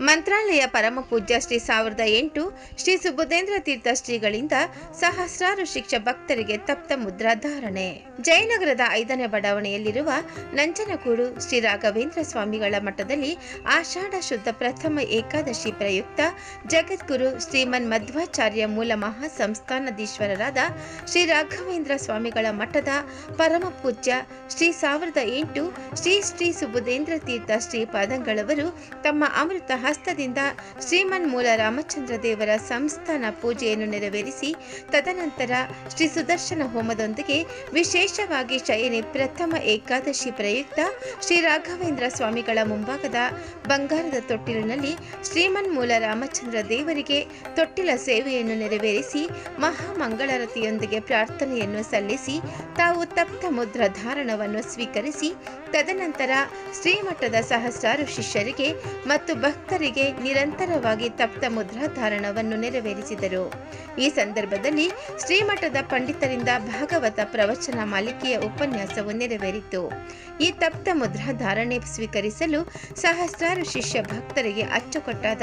ಮಂತ್ರಾಲಯ ಪರಮ ಪೂಜ್ಯ ಶ್ರೀ ಸಾವಿರದ ಎಂಟು ಶ್ರೀ ಸುಬುಧೇಂದ್ರ ತೀರ್ಥ ಶ್ರೀಗಳಿಂದ ಸಹಸ್ರಾರು ಶಿಕ್ಷ ಭಕ್ತರಿಗೆ ತಪ್ತ ಮುದ್ರಾ ಧಾರಣೆ. ಜಯನಗರದ ಐದನೇ ಬಡಾವಣೆಯಲ್ಲಿರುವ ನಂಜನಗೂಡು ಶ್ರೀ ರಾಘವೇಂದ್ರ ಸ್ವಾಮಿಗಳ ಮಠದಲ್ಲಿ ಆಷಾಢ ಶುದ್ಧ ಪ್ರಥಮ ಏಕಾದಶಿ ಪ್ರಯುಕ್ತ ಜಗದ್ಗುರು ಶ್ರೀಮನ್ ಮಧ್ವಾಚಾರ್ಯ ಮೂಲ ಮಹಾ ಸಂಸ್ಥಾನದೀಶ್ವರರಾದ ಶ್ರೀ ರಾಘವೇಂದ್ರ ಸ್ವಾಮಿಗಳ ಮಠದ ಪರಮ ಪೂಜ್ಯ ಶ್ರೀ ಸಾವಿರದ ಎಂಟು ಶ್ರೀ ಶ್ರೀ ಸುಬುಧೇಂದ್ರ ತೀರ್ಥ ಶ್ರೀ ಪಾದಂಗಳವರು ತಮ್ಮ ಅಮೃತ ಹಸ್ತದಿಂದ ಶ್ರೀಮನ್ ಮೂಲ ರಾಮಚಂದ್ರ ದೇವರ ಸಂಸ್ಥಾನ ಪೂಜೆಯನ್ನು ನೆರವೇರಿಸಿ, ತದನಂತರ ಶ್ರೀ ಸುದರ್ಶನ ಹೋಮದೊಂದಿಗೆ ವಿಶೇಷವಾಗಿ ಶಯನಿ ಪ್ರಥಮ ಏಕಾದಶಿ ಪ್ರಯುಕ್ತ ಶ್ರೀ ರಾಘವೇಂದ್ರ ಸ್ವಾಮಿಗಳ ಮುಂಭಾಗದ ಬಂಗಾರದ ತೊಟ್ಟಿಲಿನಲ್ಲಿ ಶ್ರೀಮನ್ ಮೂಲ ರಾಮಚಂದ್ರ ದೇವರಿಗೆ ತೊಟ್ಟಿಲ ಸೇವೆಯನ್ನು ನೆರವೇರಿಸಿ, ಮಹಾಮಂಗಳಾರತಿಯೊಂದಿಗೆ ಪ್ರಾರ್ಥನೆಯನ್ನು ಸಲ್ಲಿಸಿ, ತಾವು ತಪ್ತ ಮುದ್ರ ಧಾರಣವನ್ನು ಸ್ವೀಕರಿಸಿ, ತದನಂತರ ಶ್ರೀಮಠದ ಸಹಸ್ರಾರು ಶಿಷ್ಯರಿಗೆ ಮತ್ತು ಭಕ್ತರಿಗೆ ನಿರಂತರವಾಗಿ ತಪ್ತ ಮುದ್ರಾ ಧಾರಣವನ್ನು ನೆರವೇರಿಸಿದರು. ಈ ಸಂದರ್ಭದಲ್ಲಿ ಶ್ರೀಮಠದ ಪಂಡಿತರಿಂದ ಭಾಗವತ ಪ್ರವಚನ ಮಾಲಿಕೆಯ ಉಪನ್ಯಾಸವು ನೆರವೇರಿತು. ಈ ತಪ್ತ ಮುದ್ರಾ ಧಾರಣೆ ಸ್ವೀಕರಿಸಲು ಸಹಸ್ರಾರು ಶಿಷ್ಯ ಭಕ್ತರಿಗೆ ಅಚ್ಚುಕಟ್ಟಾದ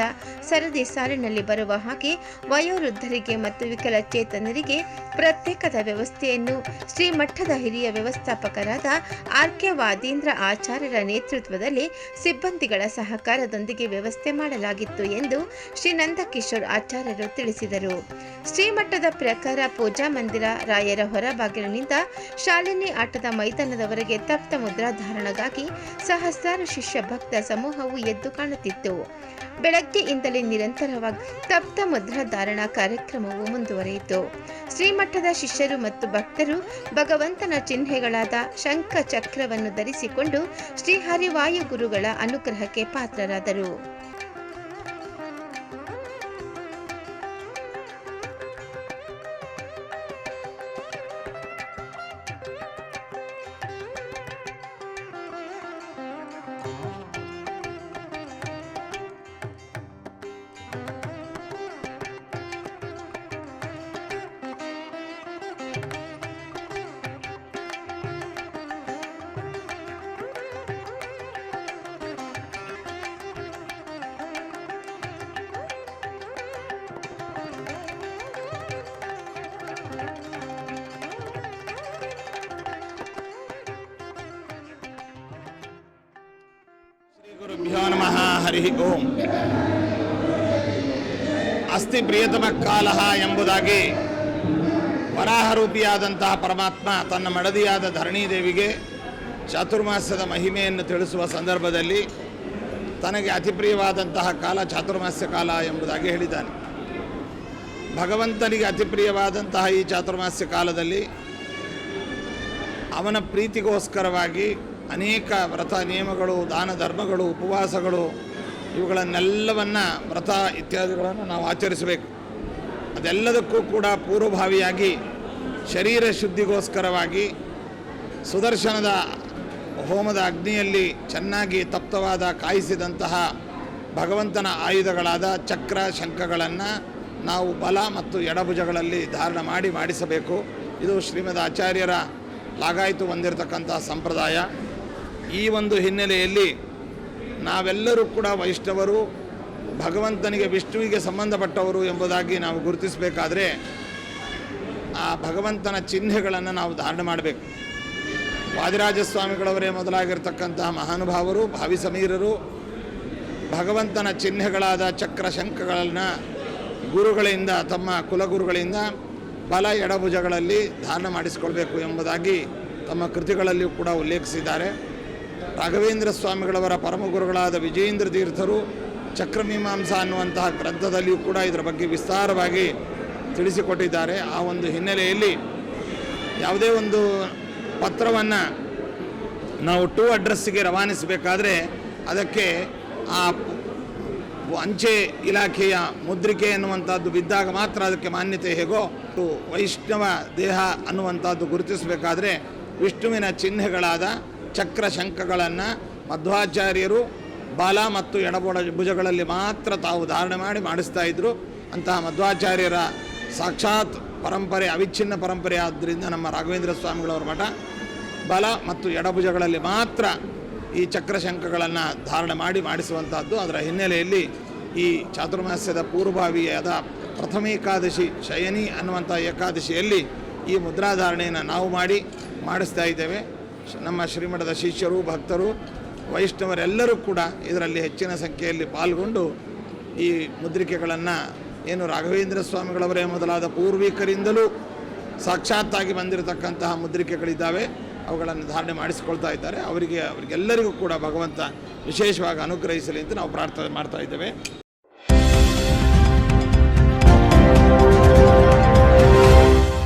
ಸರದಿ ಸಾಲಿನಲ್ಲಿ ಬರುವ ಹಾಗೆ ವಯೋವೃದ್ಧರಿಗೆ ಮತ್ತು ವಿಕಲಚೇತನರಿಗೆ ಪ್ರತ್ಯೇಕದ ವ್ಯವಸ್ಥೆಯನ್ನು ಶ್ರೀಮಠದ ಹಿರಿಯ ವ್ಯವಸ್ಥಾಪಕರಾದ ಆರ್ ಕೆ ವಾದೀಂದ್ರ ಆಚಾರ್ಯರ ನೇತೃತ್ವದಲ್ಲಿ ಸಿಬ್ಬಂದಿಗಳ ಸಹಕಾರದೊಂದಿಗೆ ವ್ಯವಸ್ಥೆ ಮಾಡಲಾಗಿತ್ತು ಎಂದು ಶ್ರೀ ನಂದಕಿಶೋರ್ ಆಚಾರ್ಯರು ತಿಳಿಸಿದರು. ಶ್ರೀಮಠದ ಪ್ರಕಾರ ಪೂಜಾ ಮಂದಿರ ರಾಯರ ಹೊರಬಾಗಿಲಿನಿಂದ ಶಾಲಿನಿ ಆಟದ ಮೈದಾನದವರೆಗೆ ತಪ್ತ ಮುದ್ರಾಧಾರಣಗಾಗಿ ಸಹಸ್ರಾರು ಶಿಷ್ಯ ಭಕ್ತ ಸಮೂಹವು ಎದ್ದು ಕಾಣುತ್ತಿತ್ತು. ಬೆಳಗ್ಗೆಯಿಂದಲೇ ನಿರಂತರವಾಗಿ ತಪ್ತ ಮುದ್ರಾಧಾರಣ ಕಾರ್ಯಕ್ರಮವು ಮುಂದುವರೆಯಿತು. ಶ್ರೀಮಠದ ಶಿಷ್ಯರು ಮತ್ತು ಭಕ್ತರು ಭಗವಂತನ ಚಿಹ್ನೆಗಳಾದ ಶಂಖ ಚಕ್ರವನ್ನು ಧರಿಸಿಕೊಂಡು ಶ್ರೀ ಹರಿವಾಯು ಗುರುಗಳ ಅನುಗ್ರಹಕ್ಕೆ ಪಾತ್ರರಾದರು. ಗುರುಭ್ಯೋ ನಮಃ ಹರಿ ಓಂ ಅಸ್ತಿ ಪ್ರಿಯತಮ ಕಾಲ ಎಂಬುದಾಗಿ ವರಾಹರೂಪಿಯಾದಂತಹ ಪರಮಾತ್ಮ ತನ್ನ ಮಡದಿಯಾದ ಧರಣೀದೇವಿಗೆ ಚಾತುರ್ಮಾಸ್ಯದ ಮಹಿಮೆಯನ್ನು ತಿಳಿಸುವ ಸಂದರ್ಭದಲ್ಲಿ ತನಗೆ ಅತಿ ಪ್ರಿಯವಾದಂತಹ ಕಾಲ ಚಾತುರ್ಮಾಸ್ಯ ಕಾಲ ಎಂಬುದಾಗಿ ಹೇಳಿದ್ದಾನೆ. ಭಗವಂತನಿಗೆ ಅತಿ ಪ್ರಿಯವಾದಂತಹ ಈ ಚಾತುರ್ಮಾಸ್ಯ ಕಾಲದಲ್ಲಿ ಅವನ ಪ್ರೀತಿಗೋಸ್ಕರವಾಗಿ ಅನೇಕ ವ್ರತ ನಿಯಮಗಳು, ದಾನ ಧರ್ಮಗಳು, ಉಪವಾಸಗಳು, ಇವುಗಳನ್ನೆಲ್ಲವನ್ನು ವ್ರತ ಇತ್ಯಾದಿಗಳನ್ನು ನಾವು ಆಚರಿಸಬೇಕು. ಅದೆಲ್ಲದಕ್ಕೂ ಕೂಡ ಪೂರ್ವಭಾವಿಯಾಗಿ ಶರೀರ ಶುದ್ಧಿಗೋಸ್ಕರವಾಗಿ ಸುದರ್ಶನದ ಹೋಮದ ಅಗ್ನಿಯಲ್ಲಿ ಚೆನ್ನಾಗಿ ತಪ್ತವಾದ ಕಾಯಿಸಿದಂತಹ ಭಗವಂತನ ಆಯುಧಗಳಾದ ಚಕ್ರ ಶಂಖಗಳನ್ನು ನಾವು ಬಲ ಮತ್ತು ಎಡಭುಜಗಳಲ್ಲಿ ಧಾರಣ ಮಾಡಿ ಮಾಡಿಸಬೇಕು. ಇದು ಶ್ರೀಮದ್ ಆಚಾರ್ಯರ ಲಾಗಾಯಿತು ಹೊಂದಿರತಕ್ಕಂಥ ಸಂಪ್ರದಾಯ. ಈ ಒಂದು ಹಿನ್ನೆಲೆಯಲ್ಲಿ ನಾವೆಲ್ಲರೂ ಕೂಡ ವೈಷ್ಣವರು, ಭಗವಂತನಿಗೆ ವಿಷ್ಣುವಿಗೆ ಸಂಬಂಧಪಟ್ಟವರು ಎಂಬುದಾಗಿ ನಾವು ಗುರುತಿಸಬೇಕಾದ್ರೆ ಆ ಭಗವಂತನ ಚಿಹ್ನೆಗಳನ್ನು ನಾವು ಧಾರಣೆ ಮಾಡಬೇಕು. ವಾದಿರಾಜಸ್ವಾಮಿಗಳವರೇ ಮೊದಲಾಗಿರ್ತಕ್ಕಂತಹ ಮಹಾನುಭಾವರು, ಭಾವಿ ಸಮೀರರು, ಭಗವಂತನ ಚಿಹ್ನೆಗಳಾದ ಚಕ್ರ ಶಂಖಗಳನ್ನು ಗುರುಗಳಿಂದ, ತಮ್ಮ ಕುಲಗುರುಗಳಿಂದ ಬಲ ಎಡಭುಜಗಳಲ್ಲಿ ಧಾರಣ ಮಾಡಿಸಿಕೊಳ್ಬೇಕು ಎಂಬುದಾಗಿ ತಮ್ಮ ಕೃತಿಗಳಲ್ಲಿಯೂ ಕೂಡ ಉಲ್ಲೇಖಿಸಿದ್ದಾರೆ. ರಾಘವೇಂದ್ರ ಸ್ವಾಮಿಗಳವರ ಪರಮಗುರುಗಳಾದ ವಿಜಯೇಂದ್ರ ತೀರ್ಥರು ಚಕ್ರಮೀಮಾಂಸ ಅನ್ನುವಂತಹ ಗ್ರಂಥದಲ್ಲಿಯೂ ಕೂಡ ಇದರ ಬಗ್ಗೆ ವಿಸ್ತಾರವಾಗಿ ತಿಳಿಸಿಕೊಟ್ಟಿದ್ದಾರೆ. ಆ ಒಂದು ಹಿನ್ನೆಲೆಯಲ್ಲಿ ಯಾವುದೇ ಒಂದು ಪತ್ರವನ್ನು ನಾವು ಟೂ ಅಡ್ರೆಸ್ಸಿಗೆ ರವಾನಿಸಬೇಕಾದ್ರೆ ಅದಕ್ಕೆ ಆ ಅಂಚೆ ಇಲಾಖೆಯ ಮುದ್ರಿಕೆ ಅನ್ನುವಂಥದ್ದು ಬಿದ್ದಾಗ ಮಾತ್ರ ಅದಕ್ಕೆ ಮಾನ್ಯತೆ ಹೇಗೋ ವೈಷ್ಣವ ದೇಹ ಅನ್ನುವಂಥದ್ದು ಗುರುತಿಸಬೇಕಾದ್ರೆ ವಿಷ್ಣುವಿನ ಚಿಹ್ನೆಗಳಾದ ಚಕ್ರ ಶಂಖಗಳನ್ನು ಮಧ್ವಾಚಾರ್ಯರು ಬಾಲ ಮತ್ತು ಎಡಬೋಡ ಭುಜಗಳಲ್ಲಿ ಮಾತ್ರ ತಾವು ಧಾರಣೆ ಮಾಡಿ ಮಾಡಿಸ್ತಾ ಇದ್ದರು ಅಂತಹ ಮಧ್ವಾಚಾರ್ಯರ ಸಾಕ್ಷಾತ್ ಪರಂಪರೆ, ಅವಿಚ್ಛಿನ್ನ ಪರಂಪರೆ ಆದ್ದರಿಂದ ನಮ್ಮ ರಾಘವೇಂದ್ರ ಸ್ವಾಮಿಗಳವರ ಮಠ ಬಲ ಮತ್ತು ಎಡಭುಜಗಳಲ್ಲಿ ಮಾತ್ರ ಈ ಚಕ್ರಶಂಖಗಳನ್ನು ಧಾರಣೆ ಮಾಡಿ ಮಾಡಿಸುವಂತಹದ್ದು. ಅದರ ಹಿನ್ನೆಲೆಯಲ್ಲಿ ಈ ಚಾತುರ್ಮಾಸ್ಯದ ಪೂರ್ವಭಾವಿಯಾದ ಪ್ರಥಮ ಏಕಾದಶಿ ಶಯನಿ ಅನ್ನುವಂಥ ಏಕಾದಶಿಯಲ್ಲಿ ಈ ಮುದ್ರಾಧಾರಣೆಯನ್ನು ನಾವು ಮಾಡಿ ಮಾಡಿಸ್ತಾ ಇದ್ದೇವೆ. ನಮ್ಮ ಶ್ರೀಮಠದ ಶಿಷ್ಯರು, ಭಕ್ತರು, ವೈಷ್ಣವರೆಲ್ಲರೂ ಕೂಡ ಇದರಲ್ಲಿ ಹೆಚ್ಚಿನ ಸಂಖ್ಯೆಯಲ್ಲಿ ಪಾಲ್ಗೊಂಡು ಈ ಮುದ್ರಿಕೆಗಳನ್ನು ಏನು ರಾಘವೇಂದ್ರ ಸ್ವಾಮಿಗಳವರೇ ಮೊದಲಾದ ಪೂರ್ವಿಕರಿಂದಲೂ ಸಾಕ್ಷಾತ್ತಾಗಿ ಬಂದಿರತಕ್ಕಂತಹ ಮುದ್ರಿಕೆಗಳಿದ್ದಾವೆ. ಅವುಗಳನ್ನು ಧಾರಣೆ ಮಾಡಿಸಿಕೊಳ್ತಾ ಇದ್ದಾರೆ. ಅವರಿಗೆ, ಅವರಿಗೆಲ್ಲರಿಗೂ ಕೂಡ ಭಗವಂತ ವಿಶೇಷವಾಗಿ ಅನುಗ್ರಹಿಸಲಿ ಅಂತ ನಾವು ಪ್ರಾರ್ಥನೆ ಮಾಡ್ತಾ ಇದ್ದೇವೆ.